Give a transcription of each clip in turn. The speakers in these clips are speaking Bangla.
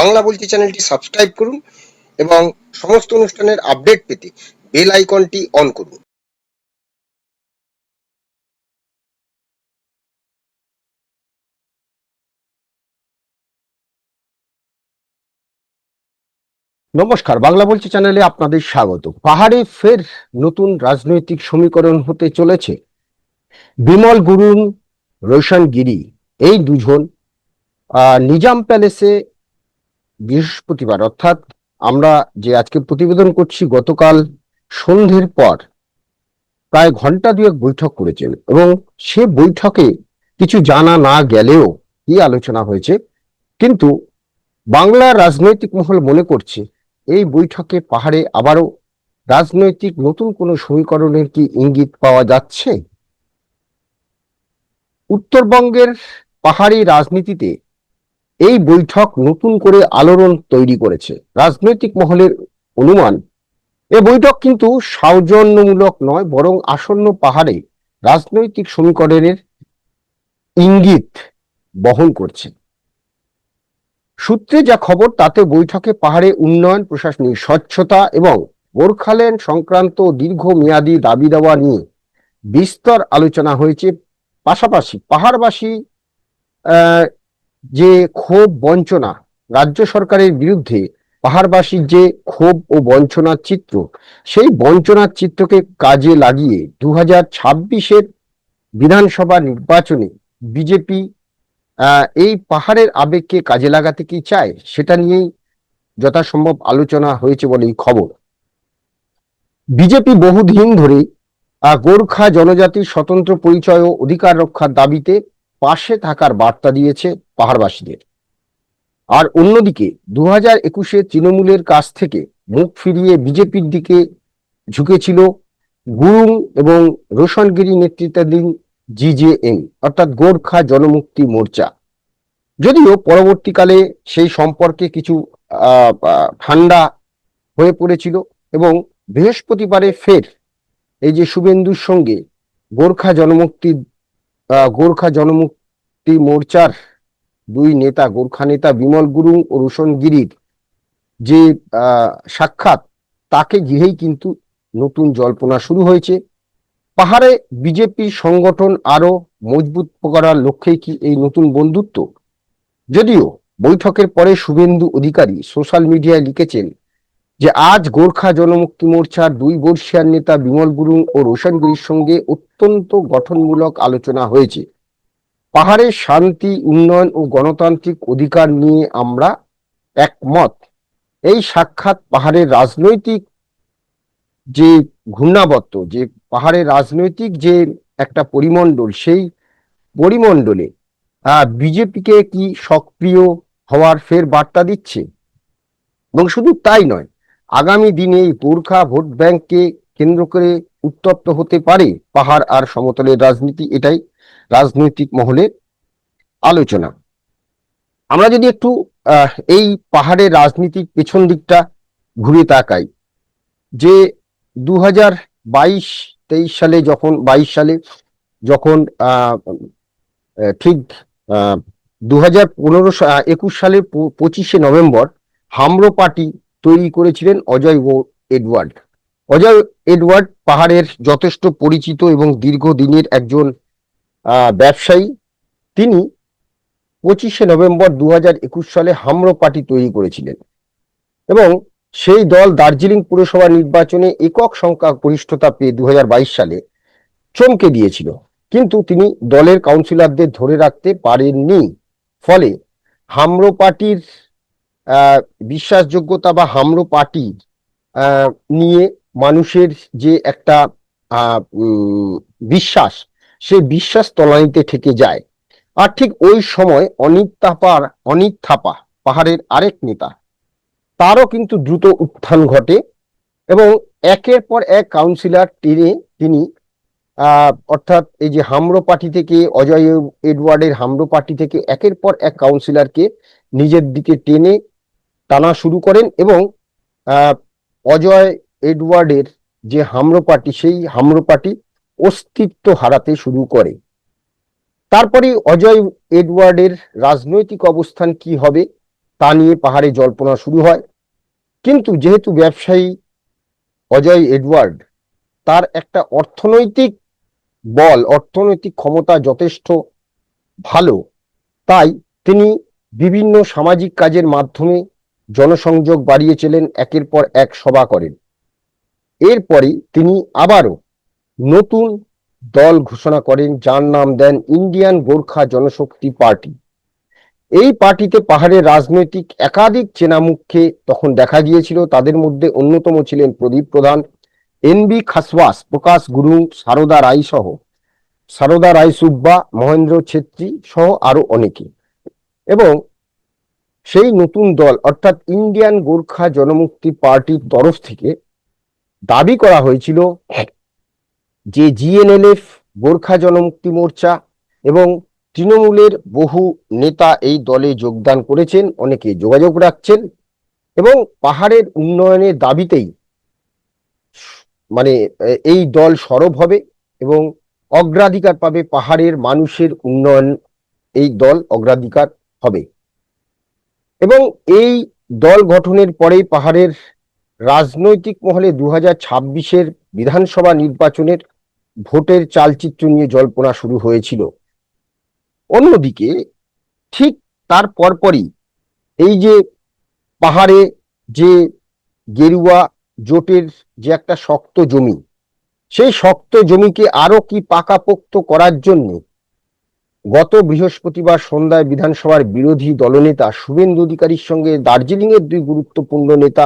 বাংলা বলছি চ্যানেলটি সাবস্ক্রাইব করুন এবং সমস্ত অনুষ্ঠানের আপডেট পেতে বেল আইকনটি অন করুন। নমস্কার, বাংলা বলছি চ্যানেলে আপনাদের স্বাগত। পাহাড়ে ফের নতুন রাজনৈতিক সমীকরণ হতে চলেছে। বিমল গুরুং রোশন গিরি এই দুজন নিজাম প্যালেসে বৃহস্পতিবার, অর্থাৎ আমরা যে আজকে প্রতিবেদন করছি, গতকাল সন্ধ্যের পর প্রায় ঘণ্টা দুয়েক বৈঠক করেছেন এবং সে বৈঠকে কিছু জানা না গেলেও কি আলোচনা হয়েছে, কিন্তু বাংলার রাজনৈতিক মহল মনে করছে এই বৈঠকে পাহাড়ে আবারও রাজনৈতিক নতুন কোনো সমীকরণের কি ইঙ্গিত পাওয়া যাচ্ছে? উত্তরবঙ্গের পাহাড়ি রাজনীতিতে এই বৈঠক নতুন করে আলোড়ন তৈরি করেছে। রাজনৈতিক মহলের অনুমান, এ বৈঠক কিন্তু সৌজন্যমূলক নয়, বরং আসন্ন পাহাড়ে রাজনৈতিক সমীকরণের ইঙ্গিত বহন করছে। সূত্রে যা খবর, তাতে বৈঠকে পাহাড়ে উন্নয়ন, প্রশাসনিক স্বচ্ছতা এবং গোর্খাল্যান্ড সংক্রান্ত দীর্ঘমেয়াদী দাবি দেওয়া নিয়ে বিস্তর আলোচনা হয়েছে। পাশাপাশি পাহাড়বাসী যে ক্ষোভ বঞ্চনা রাজ্য সরকারের বিরুদ্ধে পাহাড়বাসীর যে ক্ষোভ ও বঞ্চনার চিত্র, সেই বঞ্চনার চিত্রকে কাজে লাগিয়ে দু হাজার ছাব্বিশের বিধানসভা নির্বাচনে বিজেপি এই পাহাড়ের আবেগকে কাজে লাগাতে কি চায়, সেটা নিয়েই যথাসম্ভব আলোচনা হয়েছে বলে এই খবর। বিজেপি বহুদিন ধরে গোর্খা জনজাতির স্বতন্ত্র পরিচয় ও অধিকার রক্ষার দাবিতে পাশে থাকার বার্তা দিয়েছে পাহাড়বাসীদের। আর অন্যদিকে দু হাজার একুশে তৃণমূলের কাছ থেকে মুখ ফিরিয়ে বিজেপির দিকে ঝুঁকেছিল গুরুং এবং রোশনগিরি নেতৃত্বাধীন জিজেএম, অর্থাৎ গোর্খা জনমুক্তি মোর্চা। যদিও পরবর্তীকালে সেই সম্পর্কে কিছু ঠান্ডা হয়ে পড়েছিল এবং বৃহস্পতিবারে ফের এই যে শুভেন্দুর সঙ্গে গোর্খা জনমুক্তি গোর্খা জনমুক্তি মোর্চার দুই নেতা, গোর্খা নেতা বিমল গুরুং ও রোশন গিরির যে সাক্ষাৎ, তাকে ঘিরেই কিন্তু নতুন জল্পনা শুরু হয়েছে। পাহাড়ে বিজেপির সংগঠন আরও মজবুত করার লক্ষ্যেই কি এই নতুন বন্ধুত্ব? যদিও বৈঠকের পরে শুভেন্দু অধিকারী সোশ্যাল মিডিয়ায় লিখেছেন যে, আজ গোর্খা জনমুক্তি মোর্চার দুই বর্ষিয়ার নেতা বিমল গুরুং ও রোশন রোশনগিরির সঙ্গে অত্যন্ত গঠনমূলক আলোচনা হয়েছে। পাহাড়ের শান্তি, উন্নয়ন ও গণতান্ত্রিক অধিকার নিয়ে আমরা একমত। এই সাক্ষাৎ পাহাড়ের রাজনৈতিক যে ঘূর্ণাবর্ত, যে পাহাড়ের রাজনৈতিক যে একটা পরিমণ্ডল, সেই পরিমণ্ডলে বিজেপিকে কি সক্রিয় হওয়ার ফের বার্তা দিচ্ছে? এবং শুধু তাই নয়, আগামী দিনে এই গোর্খা ভোট ব্যাংককে কেন্দ্র করে উত্তপ্ত হতে পারে পাহাড় আর সমতলের রাজনীতি? এটাই রাজনৈতিক মহলে আলোচনা। আমরা যদি একটু এই পাহাড়ের রাজনীতির পেছন দিকটা ঘুরে তাকাই, যে দু হাজার বাইশ, তেইশ সালে যখন, বাইশ সালে যখন ঠিক দু হাজার পনেরো একুশ সালে পঁচিশে নভেম্বর হামরো পার্টি তৈরি করেছিলেন অজয় ও এডওয়ার্ড। অজয় এডওয়ার্ড পাহাড়ের যথেষ্ট পরিচিত এবং দীর্ঘদিনের একজন ব্যবসায়ী, তিনি পঁচিশে নভেম্বর দু হাজার একুশ সালে হামরো পার্টি তৈরি করেছিলেন এবং সেই দল দার্জিলিং পুরসভা নির্বাচনে একক সংখ্যা গরিষ্ঠতা পেয়ে দু হাজার বাইশ সালে চমকে দিয়েছিল। কিন্তু তিনি দলের কাউন্সিলরদের ধরে রাখতে পারেননি। ফলে হামরো পার্টির বিশ্বাসযোগ্যতা বা হামরো পার্টি নিয়ে মানুষের যে একটা বিশ্বাস সেই বিশ্বাস তলানিতে ঠেকে যায়। আর ঠিক ওই সময় অনিত থাপার অনিত থাপা পাহাড়ের আরেক নেতা। তারও কিন্তু দ্রুত উত্থান ঘটে এবং একের পর এক কাউন্সিলর টেনে তিনি অর্থাৎ এই যে হামরো পার্টি থেকে, অজয় এডওয়ার্ডের হামরো পার্টি থেকে একের পর এক কাউন্সিলরকে নিজের দিকে টেনে টানা শুরু করেন এবং অজয় এডওয়ার্ডের যে হামরো পার্টি, সেই হামরো পার্টি অস্তিত্ব হারাতে শুরু করে। তারপরে অজয় এডওয়ার্ডের রাজনৈতিক অবস্থান কি হবে তা নিয়ে পাহাড়ে জল্পনা শুরু হয়। কিন্তু যেহেতু ব্যবসায়ী অজয় এডওয়ার্ড, তার একটা অর্থনৈতিক বল, অর্থনৈতিক ক্ষমতা যথেষ্ট ভালো, তাই তিনি বিভিন্ন সামাজিক কাজের মাধ্যমে জনসংযোগ বাড়িয়েছিলেন একের পর এক সভা করেন। এরপরে তিনি আবারও নতুন দল ঘোষণা করেন, যার নাম দেন ইন্ডিয়ান গোর্খা জনশক্তি পার্টি। এই পার্টিতে পাহাড়ের রাজনৈতিক একাধিক চেনা মুখকে তখন দেখা গিয়েছিল। তাদের মধ্যে অন্যতম ছিলেন প্রদীপ প্রধান এনবি খাসওয়াস প্রকাশ গুরুং, সারদা রায় সহ। সারদা রায় সুব্বা, মহেন্দ্র ছেত্রী সহ আরও অনেকে। এবং সেই নতুন দল, অর্থাৎ ইন্ডিয়ান গোর্খা জনমুক্তি পার্টির তরফ থেকে দাবি করা হয়েছিল যে জিএনএলএফ গোর্খা জনমুক্তি মোর্চা এবং তৃণমূলের বহু নেতা এই দলে যোগদান করেছেন, অনেকে যোগাযোগ রাখছেন এবং পাহাড়ের উন্নয়নের দাবিতেই মানে এই দল সরব হবে এবং অগ্রাধিকার পাবে পাহাড়ের মানুষের উন্নয়ন এই দল অগ্রাধিকার হবে। এবং এই দল গঠনের পরেই পাহাড়ের রাজনৈতিক মহলে দু হাজার বিধানসভা নির্বাচনের ভোটের চালচিত্র নিয়ে জল্পনা শুরু হয়েছিল। অন্যদিকে ঠিক তার পরপরই এই যে পাহাড়ে যে গেরুয়া জোটের যে একটা শক্ত জমি, সেই শক্ত জমিকে আরও কি পাকাপোক্ত করার জন্য গত বৃহস্পতিবার সন্ধ্যায় বিধানসভার বিরোধী দলনেতা শুভেন্দু অধিকারীর সঙ্গে দার্জিলিং এর দুই গুরুত্বপূর্ণ নেতা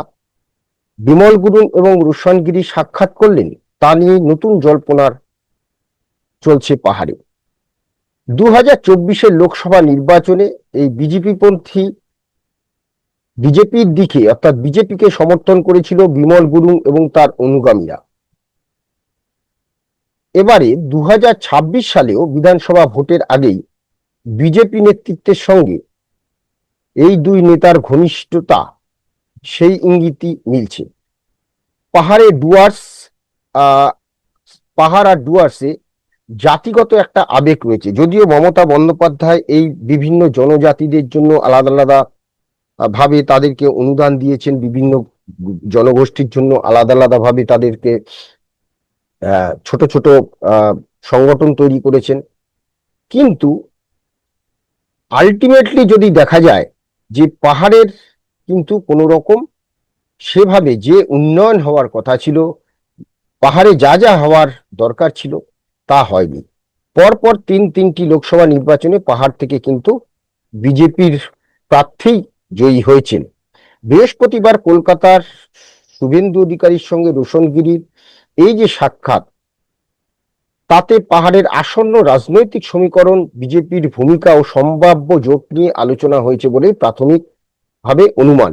বিমল গুরুং এবং রুশানগিরি সাক্ষাৎ করলেন, তা নিয়ে নতুন জল্পনার চলছে পাহাড়ে দু হাজার চব্বিশের লোকসভা নির্বাচনে এই বিজেপি পন্থী বিজেপির দিকে, অর্থাৎ বিজেপিকে সমর্থন করেছিল বিমল গুরুং এবং তার অনুগামীরা। এবারে দু হাজার ছাব্বিশ সালেও বিধানসভা ভোটের আগেই বিজেপি নেতৃত্বের সঙ্গে এই দুই নেতার ঘনিষ্ঠতা, সেই ইঙ্গিতই মিলছে। পাহাড়ে ডুয়ার্স, আহ, পাহাড় আর ডুয়ার্সে জাতিগত একটা আবেগ রয়েছে। যদিও মমতা বন্দ্যোপাধ্যায় এই বিভিন্ন জনজাতিদের জন্য আলাদা আলাদা ভাবে তাদেরকে অনুদান দিয়েছেন, বিভিন্ন জনগোষ্ঠীর জন্য আলাদা আলাদা ভাবে তাদেরকে ছোট ছোট সংগঠন তৈরি করেছেন। কিন্তু আলটিমেটলি যদি দেখা যায় যে পাহাড়ের কিন্তু কোনো রকম সেভাবে যে উন্নয়ন হওয়ার কথা ছিল, পাহাড়ে যা যা হওয়ার দরকার ছিল তা হয়নি। পরপর তিন তিনটি লোকসভা নির্বাচনে পাহাড় থেকে কিন্তু বিজেপির প্রার্থী জয়ী হয়েছেন। বৃহস্পতিবার কলকাতার শুভেন্দু অধিকারীর সঙ্গে রোশনগিরির এই যে সাক্ষাৎ, তাতে পাহাড়ের আসন্ন রাজনৈতিক সমীকরণ, বিজেপির ভূমিকা ও সম্ভাব্য জোট নিয়ে আলোচনা হয়েছে বলে প্রাথমিকভাবে অনুমান।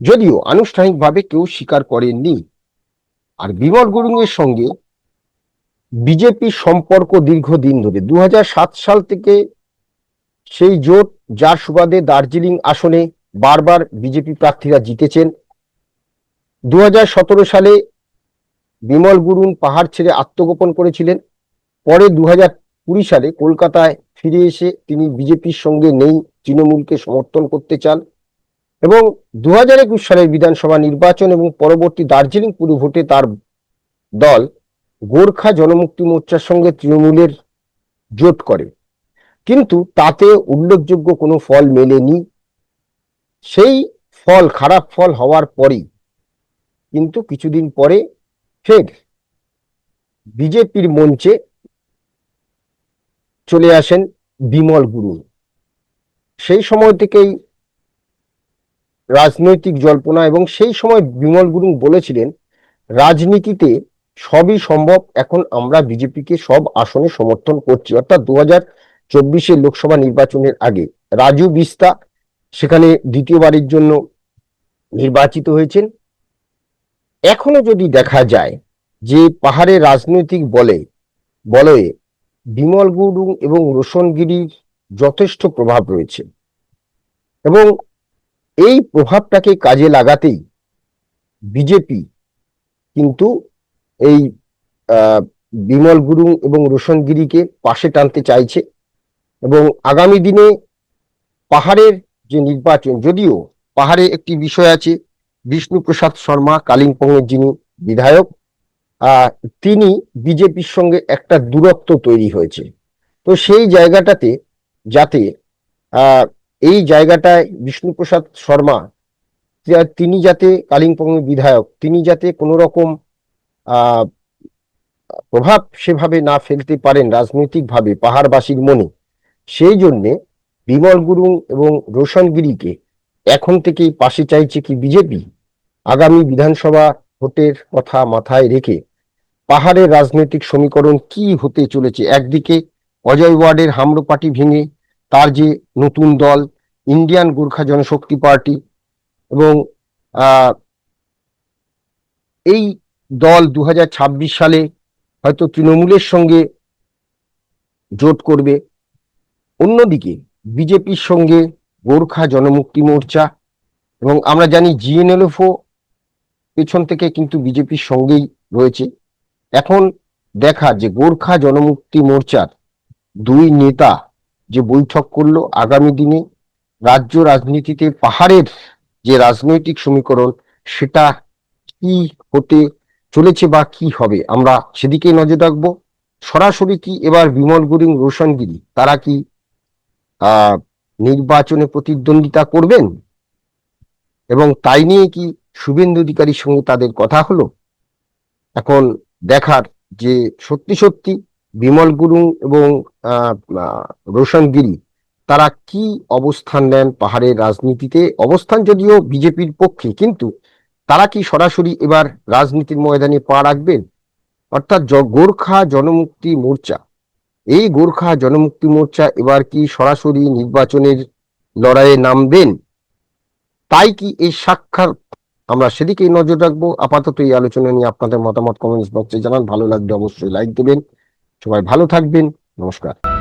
যদিও আনুষ্ঠানিকভাবে কেউ স্বীকার করেননি। আর বিমল গুরুংয়ের সঙ্গে বিজেপির সম্পর্ক দীর্ঘদিন ধরে। দু হাজার সাত সাল থেকে সেই জোট যার সুবাদে দার্জিলিং আসনে বারবার বিজেপি প্রার্থীরা জিতেছেন। দু হাজার সতেরো সালে বিমল গুরুন পাহাড় ছেড়ে আত্মগোপন করেছিলেন। পরে দু কুড়ি সালে কলকাতায় ফিরে এসে তিনি বিজেপির সঙ্গে নেই, তৃণমূলকে সমর্থন করতে চান এবং দু হাজার একুশ সালের বিধানসভা নির্বাচন এবং পরবর্তী দার্জিলিং পুরো ভোটে তার দল গোর্খা জনমুক্তি মোর্চার সঙ্গে তৃণমূলের জোট করে। কিন্তু তাতে উল্লেখযোগ্য কোনো ফল মেলেনি। সেই ফল, খারাপ ফল হওয়ার পরেই কিন্তু কিছুদিন পরে ফের বিজেপির মঞ্চে চলে আসেন বিমল গুরু। সেই সময় থেকেই রাজনৈতিক জল্পনা এবং সেই সময় বিমল গুরু বলেছিলেন, রাজনীতিতে সবই সম্ভব। এখন আমরা বিজেপিকে সব আসনে সমর্থন করছি। অর্থাৎ দু হাজার চব্বিশের লোকসভা নির্বাচনের আগে রাজু বিস্তা সেখানে দ্বিতীয়বারের জন্য নির্বাচিত হয়েছেন। এখনও যদি দেখা যায় যে পাহাড়ে রাজনৈতিক বলে, বলয়ে বিমল গুরুং এবং রোশনগিরির যথেষ্ট প্রভাব রয়েছে এবং এই প্রভাবটাকে কাজে লাগাতেই বিজেপি কিন্তু এই বিমল গুরুং এবং রোশনগিরিকে পাশে টানতে চাইছে এবং আগামী দিনে পাহাড়ের যে নির্বাচন, যদিও পাহাড়ে একটি বিষয় আছে, বিষ্ণুপ্রসাদ শর্মা, কালিম্পংয়ের যিনি বিধায়ক তিনি বিজেপির সঙ্গে একটা দূরত্ব তৈরি হয়েছে। তো সেই জায়গাটাতে যাতে এই জায়গাটায় বিষ্ণুপ্রসাদ শর্মা তিনি যাতে কালিম্পংয়ের বিধায়ক, তিনি যাতে কোনো রকম প্রভাব সেভাবে না ফেলতে পারেন রাজনৈতিকভাবে পাহাড়বাসীর মনে। সেই জন্যে বিমল গুরুং এবং রোশন গিরিকে এখন থেকেই পাশে চাইছে কি বিজেপি। আগামী বিধানসভা ভোটের কথা মাথায় রেখে পাহাড়ের রাজনৈতিক সমীকরণ কি হতে চলেছে? একদিকে অজয় ওয়ার্ডের হামরো পার্টি ভেঙে তার যে নতুন দল, ইন্ডিয়ান গোর্খা জনশক্তি পার্টি এবং এই দল দু হাজার ছাব্বিশ সালে হয়তো তৃণমূলের সঙ্গে জোট করবে। অন্যদিকে বিজেপির সঙ্গে গোর্খা জনমুক্তি মোর্চা এবং আমরা জানি জিএনএলএফও পেছন থেকে কিন্তু বিজেপির সঙ্গেই রয়েছে। এখন দেখা যে গোর্খা জনমুক্তি মোর্চার দুই নেতা যে বৈঠক করল আগামী দিনে, রাজ্য রাজনীতিতে পাহাড়ের যে রাজনৈতিক সমীকরণ, সেটা কি হতে চলেছে বা কি হবে? আমরা সেদিকেই নজর রাখব। সরাসরি কি এবার বিমল গুরিং রোশনগিরি, তারা কি নির্বাচনে প্রতিদ্বন্দ্বিতা করবেন? এবং তাই নিয়ে কি শুভেন্দু অধিকারীর সঙ্গে তাদের কথা হলো? এখন দেখার যে সত্যি সত্যি বিমল গুরুং এবং রোশনগিরি, তারা কি অবস্থান নেন পাহাড়ের রাজনীতিতে? অবস্থান যদিও বিজেপির পক্ষে, কিন্তু তারা কি সরাসরি এবার রাজনীতির ময়দানে পা রাখবেন? অর্থাৎ গোর্খা জনমুক্তি মোর্চা। এই গোর্খা জনমুক্তি মোর্চা এবার কি সরাসরি নির্বাচনের লড়াইয়ে নামবেন? তাই কি এই সাক্ষাৎ আমরা সেদিকেই নজর রাখব? আপাতত এই আলোচনা নিয়ে আপনাদের মতামত কমেন্টস বক্সে জানান। ভালো লাগলে অবশ্যই লাইক দেবেন। সবাই ভালো থাকবেন। নমস্কার।